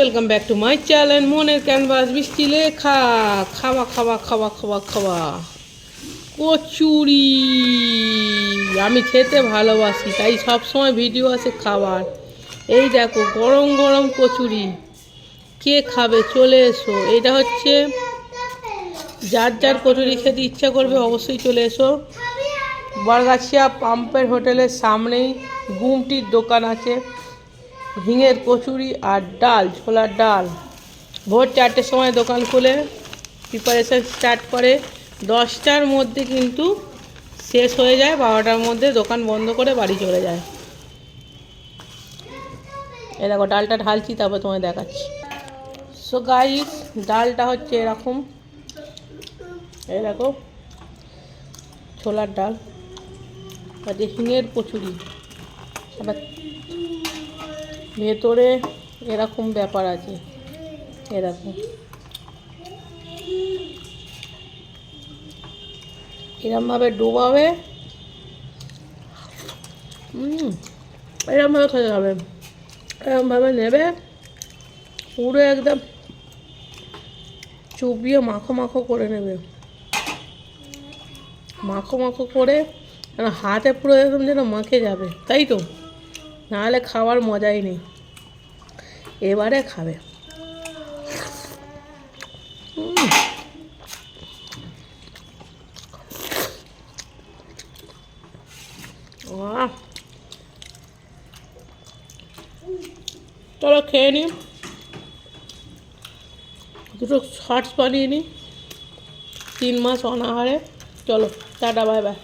Welcome back to my channel মনের canvas বৃষ্টি লেখা খাওয়া খাওয়া খাওয়া খাওয়া খাওয়া কচুরি। আমি খেতে ভালোবাসি, তাই সব সময় ভিডিও আছে খাবার। এই দেখো, গরম গরম কচুরি। কে খাবে? চলে এসো। এটা হচ্ছে যার যার কচুরি খেতে ইচ্ছা করবে, অবশ্যই চলে এসো। বরগাছিয়া পাম্পের হোটেলের সামনেই গুমটির দোকান আছে। ঝিঙের কচুরি আর ডাল, ছোলার ডাল। ভোর চারটের সময় দোকান খুলে প্রিপারেশান স্টার্ট করে। দশটার মধ্যে কিন্তু শেষ হয়ে যায়, বারোটার মধ্যে দোকান বন্ধ করে বাড়ি চলে যায়। এ দেখো, ডালটা ঢালছি, তারপর তোমায় দেখাচ্ছি। সো গাইস ডালটা হচ্ছে এরকম। এই দেখো, ছোলার ডাল। আর হিঙের কচুরি আবার ভেতরে এরকম ব্যাপার আছে, এরকম। এরমভাবে ডোবাবে। এরমভাবে খেতে হবে। এরমভাবে নেবে, পুরো একদম চুবিয়ে মাখো মাখো করে নেবে। মাখো মাখো করে হাতে পুরো একদম যেন মাখে যাবে, তাই তো? নাহলে খাওয়ার মজাই নেই। এবারে খাবে। চলো খেয়ে নি। দুটো শর্টস বানিয়ে নিই তিন মাস অনাহারে। চলো, টাটা, বাই বাই।